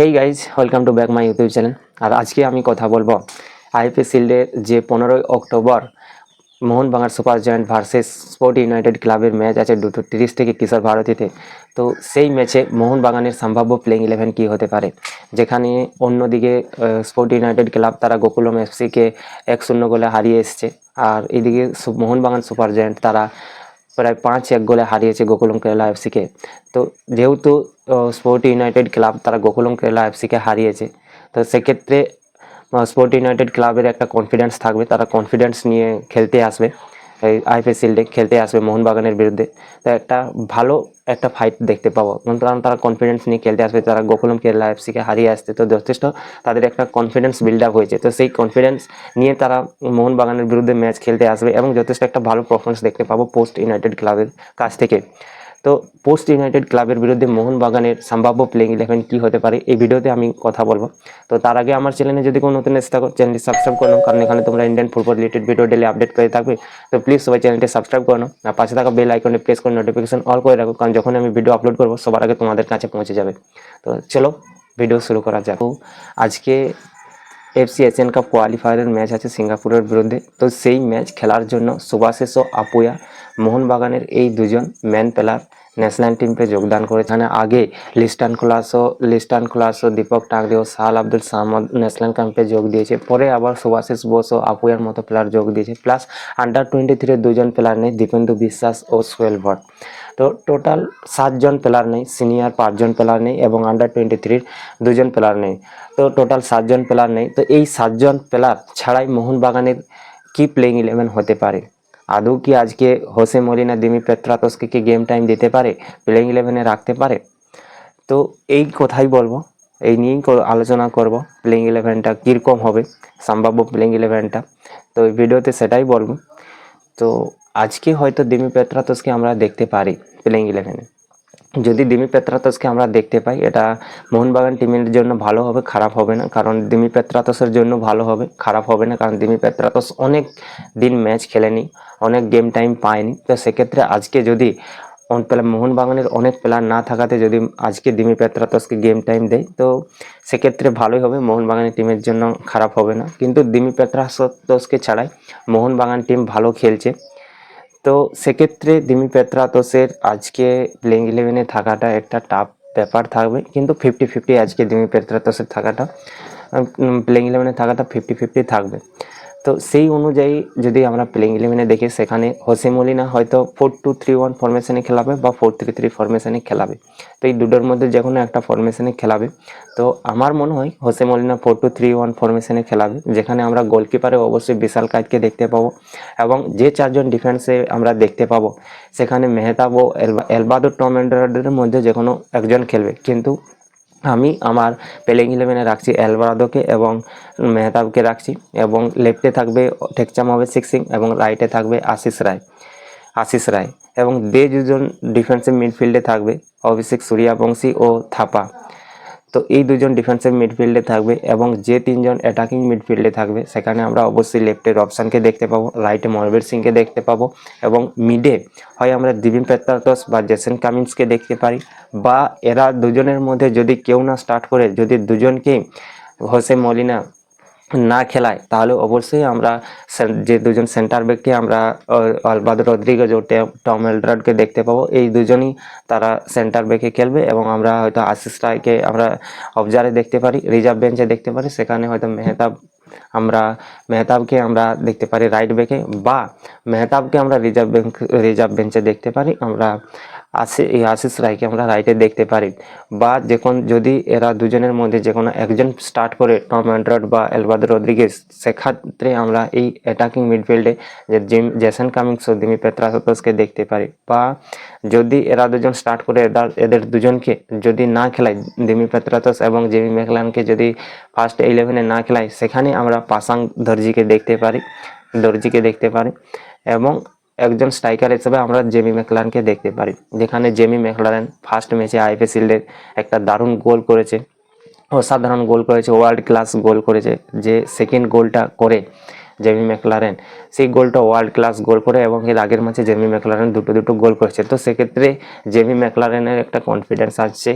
Hey guys welcome to back my YouTube channel আর আজকে আমি কথা বলব আইপি শিল্ডের যে পনেরোই October Mohun Bagan super giant versus sport united ক্লাবের ম্যাচ আছে দুটো তিরিশ থেকে কিশোর ভারতীতে। তো সেই ম্যাচে মোহনবাগানের সম্ভাব্য প্লেইং ইলেভেন কী হতে পারে? যেখানে অন্যদিকে স্পোর্ট ইউনাইটেড ক্লাব তারা গোকুলম এফসিকে এক শূন্য গোলে হারিয়ে এসছে। আর এদিকে মোহনবাগান সুপার জয়েন্ট তারা প্রায় পাঁচ এক গোলে হারিয়েছে গোকুলম কেরালা এফসিকে। তো যেহেতু স্পোর্ট ইউনাইটেড ক্লাব তারা গোকুলম কেরালা এফসিকে হারিয়েছে, তো সেক্ষেত্রে স্পোর্ট ইউনাইটেড ক্লাবের একটা কনফিডেন্স থাকবে, তারা কনফিডেন্স নিয়ে খেলতে আসবে, এই আইপিএস শিল্ডে খেলতে আসবে মোহনবাগানের বিরুদ্ধে। তো একটা ভালো একটা ফাইট দেখতে পাবো। কারণ তারা কনফিডেন্স নিয়ে খেলতে আসবে, তারা গোকুলম কেরালা এফসিকে হারিয়ে আসতে তো যথেষ্ট তাদের একটা কনফিডেন্স বিল্ড আপ হয়েছে। তো সেই কনফিডেন্স নিয়ে তারা মোহনবাগানের বিরুদ্ধে ম্যাচ খেলতে আসবে এবং যথেষ্ট একটা ভালো পারফরমেন্স দেখতে পাবো পোস্ট ইউনাইটেড ক্লাবের কাছ থেকে। তো পোস্ট ইউনাইটেড ক্লাবের বিরুদ্ধে মোহনবাগানের সম্ভাব্য প্লেইং ইলেভেন কী হতে পারে, এই ভিডিওতে আমি কথা বলব। তো তার আগে আমার চ্যানেলে যদি কোনো নতুন এসে থাকো চ্যানেলটি সাবস্ক্রাইব করে কারণ এখানে তোমরা Indian football related video daily update করে থাকবে। তো প্লিজ সবাই চ্যানেলটি সাবস্ক্রাইব করে আর পাশে থাকা বেল আইকনে প্রেস করে নোটিফিকেশন অল করে রাখো, কারণ যখন আমি ভিডিও আপলোড করব, সবার আগে তোমাদের কাছে পৌঁছে যাবে। তো চলো ভিডিও শুরু করা যাক। আজকে এফসি এশিয়ান কাপ কোয়ালিফায়ারের ম্যাচ আছে সিঙ্গাপুরের বিরুদ্ধে। তো সেই ম্যাচ খেলার জন্য সুভাষিস ও আপুয়া, মোহনবাগানের এই দুজন ম্যান প্লেয়ার ন্যাশনাল টিমে যোগদান করে এখানে আগে লিস্টান ক্লাসও লিস্টান ক্লাসও দীপক টাংরি ও সাহাল আব্দুল সাহমদ ন্যাশনাল ক্যাম্পে যোগ দিয়েছে। পরে আবার সুভাষিস বোস ও আপুয়ার মতো প্লেয়ার যোগ দিয়েছে। প্লাস আন্ডার টোয়েন্টি থ্রির দুজন প্লেয়ার নেই, দীপেন্দু বিশ্বাস ও সোহেল ভট্ট তো টোটাল সাতজন প্লেয়ার নেই সিনিয়র পাঁচজন প্লেয়ার নেই এবং আন্ডার টোয়েন্টি থ্রির দুজন প্লেয়ার নেই। তো টোটাল সাতজন প্লেয়ার নেই। তো এই সাতজন প্লেয়ার ছাড়াই মোহনবাগানের কি প্লেইং ইলেভেন হতে পারে? আদৌ কি আজকে হোসে মরিনা দিমি পেত্রাতসকে কি গেম টাইম দিতে পারে? প্লেইং ইলেভেনে রাখতে পারে? তো এই কথাই বলব। এই নিয়েই আলোচনা করব। প্লেইং ইলেভেনটা কীরকম হবে? সম্ভাব্য প্লেইং ইলেভেনটা তো এই ভিডিওতে সেটাই বলব। তো আজকে হয়তো দিমি পেত্রাতসকে আমরা দেখতে পারি প্লেইং ইলেভেনে যদি দিমি পেত্রাতসকে আমরা দেখতে পাই, এটা মোহনবাগান টিমের জন্য ভালো হবে, খারাপ হবে না। কারণ দিমি পেত্রাতসের জন্য ভালো হবে, খারাপ হবে না। কারণ দিমি পেত্রাতস অনেক দিন ম্যাচ খেলেনি, অনেক গেম টাইম পায়নি। তো সেক্ষেত্রে আজকে যদি মোহনবাগানের অনেক প্লেয়ার না থাকাতে যদি আজকে দিমি পেত্রাতসকে গেম টাইম দেয়, তো সেক্ষেত্রে ভালোই হবে। মোহনবাগানের টিমের জন্য খারাপ হবে না। কিন্তু দিমি পেত্রাতসকে ছাড়াই মোহনবাগান টিম ভালো খেলছে। তো সেক্ষেত্রে দিমি পেত্রাতসের আজকে প্লেইং ইলেভেনে থাকাটা একটা টাফ ব্যাপার থাকবে। কিন্তু ফিফটি ফিফটি আজকে দিমি পেত্রাতসের থাকাটা প্লেইং ইলেভেনে থাকাটা ফিফটি ফিফটি থাকবে। তো সেই অনুযায়ী যদি আমরা প্লেইং ইলেভেনে দেখি, সেখানে হোসে মলিনা হয়তো ফোর টু থ্রি ওয়ান ফরমেশনে খেলাবে বা ফোর থ্রি থ্রি ফরমেশনে খেলাবে। তো এই দুটোর মধ্যে যে কোনো একটা ফরমেশনে খেলাবে। তো আমার মনে হয় Jose Molina four two three one ফরমেশনে খেলাবে, যেখানে আমরা গোলকিপারে অবশ্যই বিশাল কাজকে দেখতে পাবো এবং যে চারজন ডিফেন্সে আমরা দেখতে পাবো, সেখানে মেহতাব ও এলবা এলবাদো টম অ্যান্ড্রয়েডের মধ্যে যে কোনো একজন খেলবে। কিন্তু আমি আমার প্লেইং ইলেভেনে রাখছি এলবারাদোকে এবং মেহতাবকে রাখছি এবং লেফটে থাকবে ঠেকচাম হবে সিক্সিং এবং রাইটে থাকবে আশিস রায় আশিস রায় এবং দে দুজন ডিফেন্সিভ মিডফিল্ডে থাকবে, অভিষেক সূর্যাবংশী ও থাপা তো এই দুজন ডিফেন্সিভ মিডফিল্ডে থাকবে এবং যে তিনজন অ্যাটাকিং মিডফিল্ডে থাকবে, সেখানে আমরা অবশ্যই লেফটের অপশানকে দেখতে পাবো রাইটে মনবীর সিংকে দেখতে পাবো এবং মিডে হয় আমরা দিবিন পেত্রাতস বা জেসেন কামিন্সকে দেখতে পারি বা এরা দুজনের মধ্যে যদি কেউ না স্টার্ট করে, যদি দুজনকেই হোসে মলিনা না খেলায়, তাহলে অবশ্যই আমরা যে দুজন সেন্টার ব্যাককে আমরা আলবাদ রদ্রিগেজ ও টম এলড্রাডকে দেখতে পাবো। এই দুজনই তারা সেন্টার ব্যাকে খেলবে এবং আমরা হয়তো আশিস রায়কে আমরা অবজারে দেখতে পারি রিজার্ভ বেঞ্চে দেখতে পারি, সেখানে হয়তো মেহতাব আমরা, মেহতাবকে আমরা দেখতে পারি রাইট ব্যাকে বা মেহতাবকে আমরা রিজার্ভ বেঞ্চ রিজার্ভ বেঞ্চে দেখতে পারি। আমরা আসি, এই আশিস রায়কে আমরা রাইটে দেখতে পারি। বা যখন যদি এরা দুজনের মধ্যে যে কোনো একজন স্টার্ট করে, টম অ্যান্ড্রয়েড বা এলবাদ রদ্রিগেজ, সেক্ষেত্রে আমরা এই অ্যাটাকিং মিডফিল্ডে যে জিম, জেসন কামিংস ও দিমি পেত্রাসোতসকে দেখতে পারি। বা যদি এরা দুজন স্টার্ট করে এদের দুজনকে যদি না খেলায়, দিমি পেত্রাতস এবং জিমি মেকলানকে যদি ফার্স্ট ইলেভেনে না খেলায়, সেখানে আমরা পাসাং দর্জিকে দেখতে পারি, দর্জিকে দেখতে পারি। এবং একজন স্ট্রাইকার হিসেবে আমরা জেমি মেকলানকে দেখতে পারি। যেখানে জেমি মেকলারেন ফার্স্ট ম্যাচে আইপি শিল্ডের একটা দারুণ গোল করেছে। অসাধারণ গোল করেছে ওয়ার্ল্ড ক্লাস গোল করেছে। যে সেকেন্ড গোলটা করে জেমি ম্যাকলারেন সেই গোলটা ওয়ার্ল্ড ক্লাস গোল করে এবং এর আগের ম্যাচে জেমি ম্যাকলারেন দুটো দুটো গোল করেছে। তো সেক্ষেত্রে জেমি ম্যাকলারেনের একটা কনফিডেন্স আসছে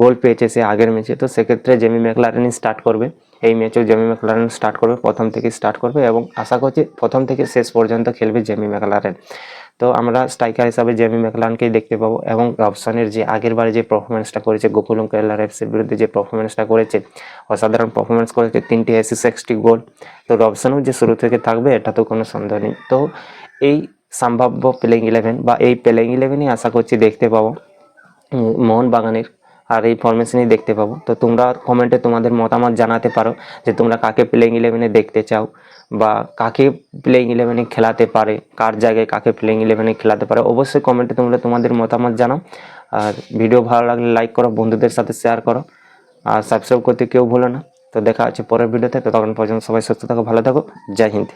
গোল পেয়েছে সে আগের ম্যাচে তো সেক্ষেত্রে জেমি ম্যাকলারেনই স্টার্ট করবে। এই ম্যাচেও জেমি ম্যাকলারেন স্টার্ট করবে, প্রথম থেকে স্টার্ট করবে এবং আশা করছি প্রথম থেকে শেষ পর্যন্ত খেলবে জেমি ম্যাকলারেন তো আমরা স্ট্রাইকার হিসাবে জেমি ম্যাকলানকেই দেখতে পাবো এবং রবসনের যে আগের বারে যে পারফরমেন্সটা করেছে গোকুলম কেরালার এফসির বিরুদ্ধে যে পারফরমেন্সটা করেছে, অসাধারণ পারফরমেন্স করেছে, তিনটি অ্যাসিস সিক্সটি গোল। তো রবসনও যে শুরু থেকে থাকবে, এটা তো কোনো সন্দেহ নেই। তো এই সম্ভাব্য প্লেইং ইলেভেন বা এই প্লেইং ইলেভেনই আশা করছি দেখতে পাবো। মোহনবাগানের আর এই ফরমেশনই দেখতে পাবো। তো তোমরা কমেন্টে তোমাদের মতামত জানাতে পারো যে তোমরা কাকে প্লেইং ইলেভেনে দেখতে চাও বা কাকে প্লেইং ইলেভেনে খেলাতে পারে, কার জায়গায় কাকে প্লেইং ইলেভেনে খেলাতে পারে। অবশ্যই কমেন্টে তোমরা তোমাদের মতামত জানাও। আর ভিডিও ভালো লাগলে লাইক করো, বন্ধুদের সাথে শেয়ার করো। আর সাবস্ক্রাইব করতে কেউ ভুলো না। তো দেখা হচ্ছে পরের ভিডিওতে তো। তখন পর্যন্ত সবাই সুস্থ থাকো, ভালো থাকো। জয় হিন্দ।